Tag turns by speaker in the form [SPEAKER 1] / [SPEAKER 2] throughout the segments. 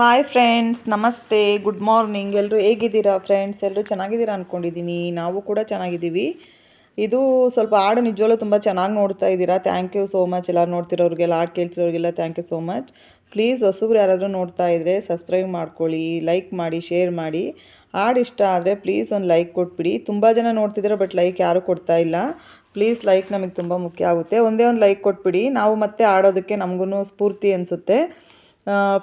[SPEAKER 1] Hi friends ನಮಸ್ತೆ good morning ಎಲ್ಲರೂ ಹೇಗಿದ್ದೀರಾ ಫ್ರೆಂಡ್ಸ್ ಎಲ್ಲರೂ ಚೆನ್ನಾಗಿದ್ದೀರಾ ಅಂದ್ಕೊಂಡಿದ್ದೀನಿ ನಾವು ಕೂಡ ಚೆನ್ನಾಗಿದ್ದೀವಿ. ಇದು ಸ್ವಲ್ಪ ಹಾಡು ನಿಜವಾಗ್ಲೂ ತುಂಬ ಚೆನ್ನಾಗಿ ನೋಡ್ತಾ ಇದ್ದೀರಾ. ಥ್ಯಾಂಕ್ ಯು ಸೋ ಮಚ್ ಎಲ್ಲರೂ ನೋಡ್ತಿರೋರಿಗೆಲ್ಲ, ಹಾಡು ಕೇಳ್ತಿರೋರಿಗೆಲ್ಲ thank you so much please ಹೊಸಬ್ರು ಯಾರಾದರೂ ನೋಡ್ತಾ ಇದ್ದರೆ ಸಬ್ಸ್ಕ್ರೈಬ್ ಮಾಡ್ಕೊಳ್ಳಿ ಲೈಕ್ ಮಾಡಿ ಶೇರ್ ಮಾಡಿ. ಹಾಡು ಇಷ್ಟ ಆದರೆ ಪ್ಲೀಸ್ ಒಂದು ಲೈಕ್ ಕೊಟ್ಬಿಡಿ. ತುಂಬ ಜನ ನೋಡ್ತಿದ್ದೀರ ಬಟ್ ಲೈಕ್ ಯಾರೂ ಕೊಡ್ತಾ ಇಲ್ಲ. ಪ್ಲೀಸ್ ಲೈಕ್ ನಮಗೆ ತುಂಬ ಮುಖ್ಯ ಆಗುತ್ತೆ. ಒಂದೇ ಒಂದು ಲೈಕ್ ಕೊಟ್ಬಿಡಿ. ನಾವು ಮತ್ತೆ ಆಡೋದಕ್ಕೆ ನಮಗೂ ಸ್ಫೂರ್ತಿ ಅನಿಸುತ್ತೆ.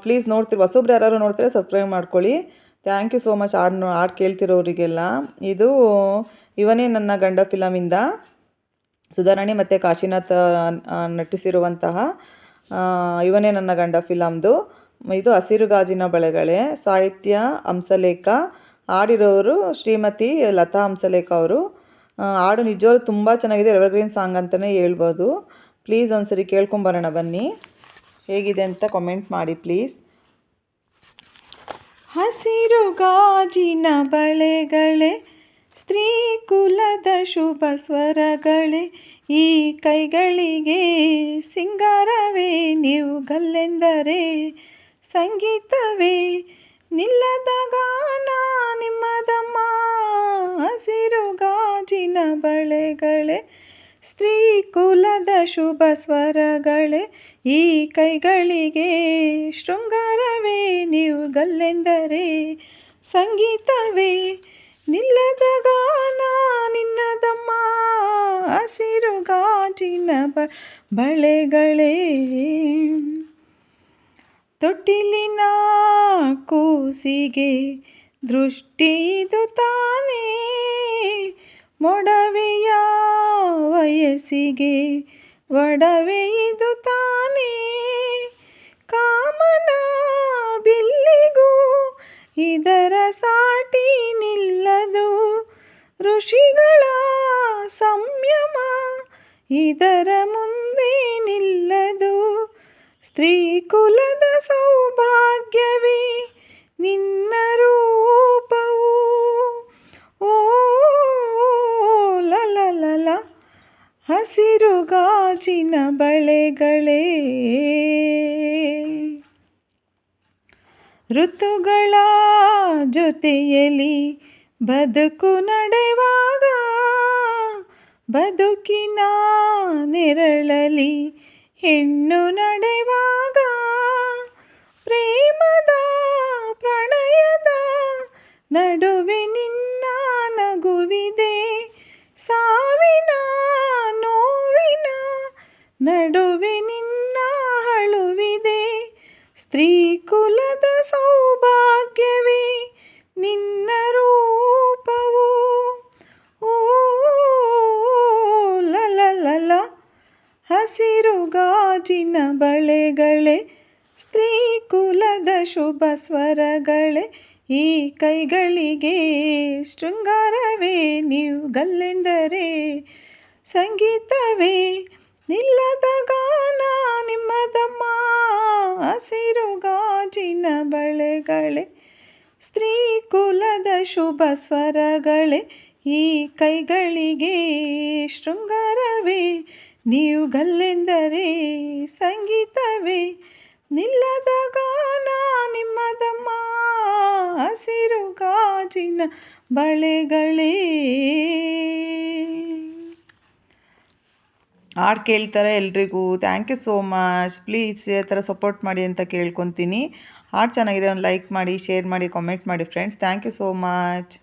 [SPEAKER 1] ಪ್ಲೀಸ್ ನೋಡ್ತೀರಿ ಹೊಸಬ್ರು ಯಾರು ನೋಡ್ತಾರೆ ಸಬ್ಸ್ಕ್ರೈಬ್ ಮಾಡ್ಕೊಳ್ಳಿ. ಥ್ಯಾಂಕ್ ಯು ಸೋ ಮಚ್ ಹಾಡು ಹಾಡು ಕೇಳ್ತಿರೋರಿಗೆಲ್ಲ. ಇದು ಇವನೇ ನನ್ನ ಗಂಡ ಫಿಲಮಿಂದ. ಸುಧಾರಾಣಿ ಮತ್ತು ಕಾಶಿನಾಥ್ ನಟಿಸಿರುವಂತಹ ಇವನೇ ನನ್ನ ಗಂಡ ಫಿಲಮ್ದು. ಇದು ಹಸಿರು ಗಾಜಿನ ಬಳೆಗಳೇ. ಸಾಹಿತ್ಯ, ಹಂಸಲೇಖ, ಹಾಡಿರೋರು ಶ್ರೀಮತಿ ಲತಾ ಹಂಸಲೇಖ ಅವರು. ಹಾಡು ನಿಜವಾಗ್ಲೂ ತುಂಬ ಚೆನ್ನಾಗಿದೆ ಎವರ್ಗ್ರೀನ್ ಸಾಂಗ್ ಅಂತಲೇ ಹೇಳ್ಬೋದು. ಪ್ಲೀಸ್ ಒಂದ್ಸರಿ ಕೇಳ್ಕೊಂಬರೋಣ ಬನ್ನಿ. ಹೇಗಿದೆ ಅಂತ ಕಮೆಂಟ್ ಮಾಡಿ ಪ್ಲೀಸ್ ಹಸಿರು ಗಾಜಿನ ಬಳೆಗಳೇ, ಸ್ತ್ರೀ ಕುಲದ ಶುಭ ಸ್ವರಗಳೇ, ಈ ಕೈಗಳಿಗೆ ಸಿಂಗಾರವೇ ನೀವು ಗಲ್ಲೆಂದರೆ, ಸಂಗೀತವೇ ನಿಲ್ಲದ ಗಾನ ಹಸಿರು ಸ್ತ್ರೀ ಕುಲದ ಶುಭ ಸ್ವರಗಳೇ ಈ ಕೈಗಳಿಗೆ ಶೃಂಗಾರವೇ ನೀವು ಗಲ್ಲೆಂದರೆ, ಸಂಗೀತವೇ ನಿಲ್ಲದ ಗಾನ ನಿನ್ನದಮ್ಮ, ಹಸಿರು ಗಾಜಿನ ಬಳೆಗಳೇ. ತೊಟ್ಟಿಲಿನ ಕೂಸಿಗೆ ದೃಷ್ಟಿ ಇದು ತಾನೇ, ಮೊಡವೆಯ ವಯಸ್ಸಿಗೆ ಒಡವೆ ಇದು ತಾನೇ. ಕಾಮನ ಬಿಲ್ಲಿಗೂ ಇದರ ಸಾಟಿ ನಿಲ್ಲದು. ಋಷಿಗಳ ಸಂಯಮ ಇದರ ಮುಂದೆ ನಿಲ್ಲದು. ಸ್ತ್ರೀ ಕುಲದ ಸೌಭಾಗ್ಯವೇ ನಿನ್ನ ರೂಪವು ಓ ಲಲ ಲಲ ಹಸಿರು ಗಾಜಿನ ಬಳೆಗಳೇ. ಋತುಗಳ ಜೊತೆಯಲ್ಲಿ ಬದುಕು ನಡೆವಾಗ ಬದುಕಿನ ನೆರಳಲಿ ಹೆಣ್ಣು ನಡೆವಾಗ ಪ್ರೇಮದ ಪ್ರಣಯದ ನಡುವೆ ನಡುವೆ ನಿನ್ನ ಅಳುವಿದೆ. ಸ್ತ್ರೀ ಕುಲದ ಸೌಭಾಗ್ಯವೇ ನಿನ್ನ ರೂಪವು. ಓ ಲಲಲಲ ಲಲ ಹಸಿರು ಗಾಜಿನ ಬಳೆಗಳೇ ಸ್ತ್ರೀ ಕುಲದ ಶುಭ ಸ್ವರಗಳೇ, ಈ ಕೈಗಳಿಗೆ ಶೃಂಗಾರವೇ ನೀವು ಗಲ್ಲೆಂದರೆ, ಸಂಗೀತವೇ ನಿಲ್ಲದ ಗಾನ ನಿಮ್ಮದಮ್ಮ ಹಸಿರು ಗಾಜಿನ ಬಳೆಗಳೇ. ಸ್ತ್ರೀ ಕುಲದ ಶುಭ ಸ್ವರಗಳೇ ಈ ಕೈಗಳಿಗೆ ಶೃಂಗಾರವೇ. ನೀವು ಗಲ್ಲೆಂದರೆ ಸಂಗೀತವೇ. ನಿಲ್ಲದ ಗಾನ ನಿಮ್ಮದಮ್ಮ ಹಸಿರು ಗಾಜಿನ ಬಳೆಗಳೇ. ಹಾಡು ಕೇಳ್ತಾರೆ ಎಲ್ರಿಗೂ. Thank you so much please ಇದೇ ಥರ ಸಪೋರ್ಟ್ ಮಾಡಿ ಅಂತ ಕೇಳ್ಕೊತೀನಿ. ಹಾಡು ಚೆನ್ನಾಗಿದೆ, ಒಂದು ಲೈಕ್ ಮಾಡಿ ಶೇರ್ ಮಾಡಿ ಕಾಮೆಂಟ್ ಮಾಡಿ friends thank you so much